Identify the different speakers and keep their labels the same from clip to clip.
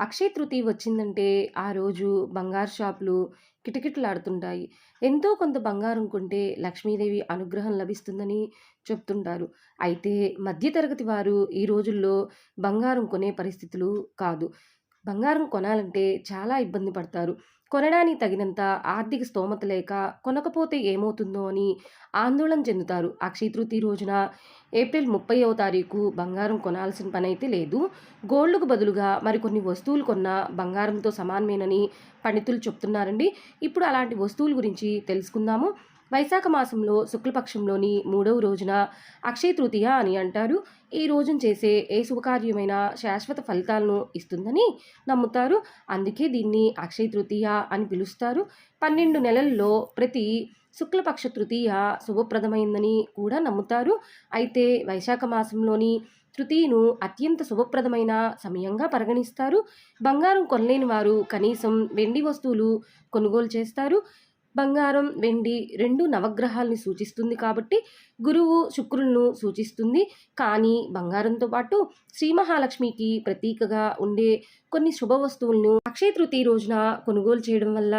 Speaker 1: అక్షయ తృతీయ వచ్చిందంటే ఆ రోజు బంగారు షాపులు కిటకిటలాడుతుంటాయి. ఎంతో కొంత బంగారం కొంటే లక్ష్మీదేవి అనుగ్రహం లభిస్తుందని చెప్తుంటారు. అయితే మధ్య తరగతి వారు ఈ రోజుల్లో బంగారం కొనే పరిస్థితులు కాదు. బంగారం కొనాలంటే చాలా ఇబ్బంది పడతారు. కొనడానికి తగినంత ఆర్థిక స్తోమత లేక కొనకపోతే ఏమవుతుందో అని ఆందోళన చెందుతారు. అక్షయ తృతీయ రోజున ఏప్రిల్ ముప్పైవ తారీఖు బంగారం కొనాల్సిన పనైతే లేదు. గోల్డ్‌కు బదులుగా మరికొన్ని వస్తువులు కొన్నా బంగారంతో సమానమేనని పండితులు చెప్తున్నారండి. ఇప్పుడు అలాంటి వస్తువుల గురించి తెలుసుకుందాము. వైశాఖ మాసంలో శుక్లపక్షంలోని మూడవ రోజున అక్షయ తృతీయ అని అంటారు. ఈ రోజున చేసే ఏ శుభకార్యమైనా శాశ్వత ఫలితాలను ఇస్తుందని నమ్ముతారు. అందుకే దీన్ని అక్షయ తృతీయ అని పిలుస్తారు. పన్నెండు నెలల్లో ప్రతి శుక్లపక్ష తృతీయ శుభప్రదమైందని కూడా నమ్ముతారు. అయితే వైశాఖ మాసంలోని తృతీయను అత్యంత శుభప్రదమైన సమయంగా పరిగణిస్తారు. బంగారం కొనలేని వారు కనీసం వెండి వస్తువులు కొనుగోలు చేస్తారు. బంగారం, వెండి రెండు నవగ్రహాలని సూచిస్తుంది కాబట్టి గురువు, శుక్రులను సూచిస్తుంది. కానీ బంగారంతో పాటు శ్రీ మహాలక్ష్మికి ప్రతీకగా ఉండే కొన్ని శుభ వస్తువులను అక్షయ తృతీయ రోజున కొనుగోలు చేయడం వల్ల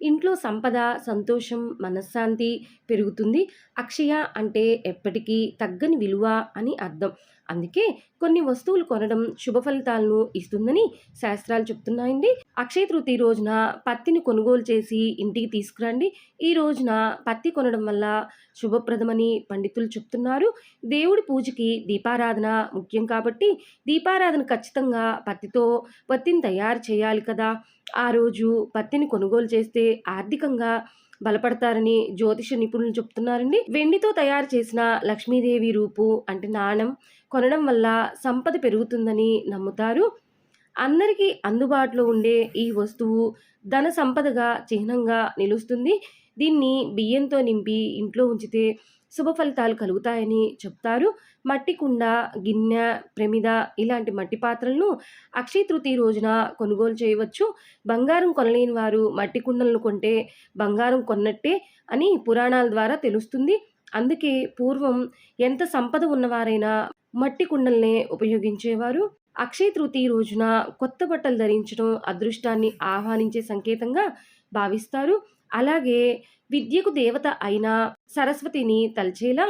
Speaker 1: ఇంట్లో సంపద, సంతోషం, మనశ్శాంతి పెరుగుతుంది. అక్షయ అంటే ఎప్పటికీ తగ్గని విలువ అని అర్థం. అందుకే కొన్ని వస్తువులు కొనడం శుభ ఫలితాలను ఇస్తుందని శాస్త్రాలు చెప్తున్నాయండి. అక్షయ తృతీయ రోజున పత్తిని కొనుగోలు చేసి ఇంటికి తీసుకురండి. ఈ రోజున పత్తి కొనడం వల్ల శుభప్రదమని పండితులు చెప్తున్నారు. దేవుడి పూజకి దీపారాధన ముఖ్యం కాబట్టి దీపారాధన ఖచ్చితంగా పత్తితో పత్తిని తయారు చేయాలి కదా! ఆ రోజు పత్తిని కొనుగోలు చేస్తే ఆర్థికంగా బలపడతారని జ్యోతిష నిపుణులు చెప్తున్నారండి. వెండితో తయారు చేసిన లక్ష్మీదేవి రూపు అంటే నాణెం కొనడం వల్ల సంపద పెరుగుతుందని నమ్ముతారు. అందరికీ అందుబాటులో ఉండే ఈ వస్తువు ధన సంపదగా చిహ్నంగా నిలుస్తుంది. దీన్ని బియ్యంతో నింపి ఇంట్లో ఉంచితే శుభ ఫలితాలు కలుగుతాయని చెప్తారు. మట్టి కుండ, గిన్నె, ప్రమిద ఇలాంటి మట్టి పాత్రలను అక్షయ తృతీయ రోజున కొనుగోలు చేయవచ్చు. బంగారం కొనలేని వారు మట్టి కుండలను కొంటే బంగారం కొన్నట్టే అని పురాణాల ద్వారా తెలుస్తుంది. అందుకే పూర్వం ఎంత సంపద ఉన్నవారైనా మట్టి కుండల్నే ఉపయోగించేవారు. అక్షయ తృతీయ రోజున కొత్త బట్టలు ధరించడం అదృష్టాన్ని ఆహ్వానించే సంకేతంగా భావిస్తారు. అలాగే విద్యకు దేవత అయిన సరస్వతిని తలచేలా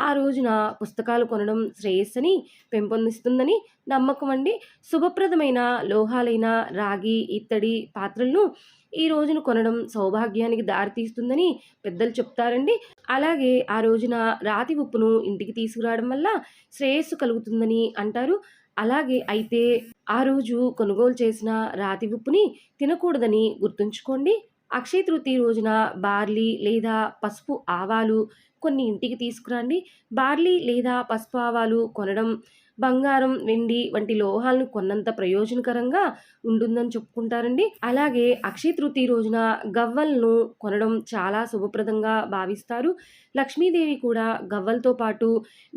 Speaker 1: ఆ రోజున పుస్తకాలు కొనడం శ్రేయస్సుని పెంపొందిస్తుందని నమ్మకం అండి శుభప్రదమైన లోహాలైన రాగి, ఇత్తడి పాత్రలను ఈ రోజున కొనడం సౌభాగ్యానికి దారితీస్తుందని పెద్దలు చెప్తారండి. అలాగే ఆ రోజున రాతి ఉప్పును ఇంటికి తీసుకురావడం వల్ల శ్రేయస్సు కలుగుతుందని అంటారు. అలాగే అయితే ఆ రోజు కొనుగోలు చేసిన రాతి ఉప్పుని తినకూడదని గుర్తుంచుకోండి. అక్షయ తృతీయ రోజున బార్లీ లేదా పసుపు, ఆవాలు కొన్ని ఇంటికి తీసుకురండి. బార్లీ లేదా పసుపు, ఆవాలు కొనడం బంగారం, వెండి వంటి లోహాలను కొన్నంత ప్రయోజనకరంగా ఉంటుందని చెప్పుకుంటారండి. అలాగే అక్షయ తృతీయ రోజున గవ్వలను కొనడం చాలా శుభప్రదంగా భావిస్తారు. లక్ష్మీదేవి కూడా గవ్వలతో పాటు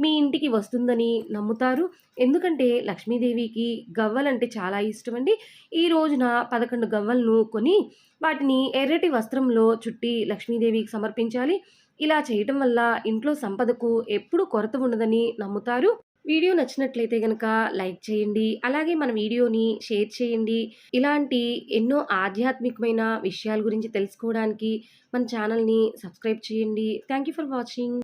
Speaker 1: మీ ఇంటికి వస్తుందని నమ్ముతారు. ఎందుకంటే లక్ష్మీదేవికి గవ్వలంటే చాలా ఇష్టం అండి ఈ రోజున పదకొండు గవ్వలను కొని వాటిని ఎర్రటి వస్త్రంలో చుట్టి లక్ష్మీదేవికి సమర్పించాలి. ఇలా చేయటం వల్ల ఇంట్లో సంపదకు ఎప్పుడూ కొరత ఉండదని నమ్ముతారు. వీడియో నచ్చినట్లయితే కనుక లైక్ చేయండి. అలాగే మన వీడియోని షేర్ చేయండి. ఇలాంటి ఎన్నో ఆధ్యాత్మికమైన విషయాల గురించి తెలుసుకోవడానికి మన ఛానల్‌ని సబ్స్క్రైబ్ చేయండి. Thank you for watching.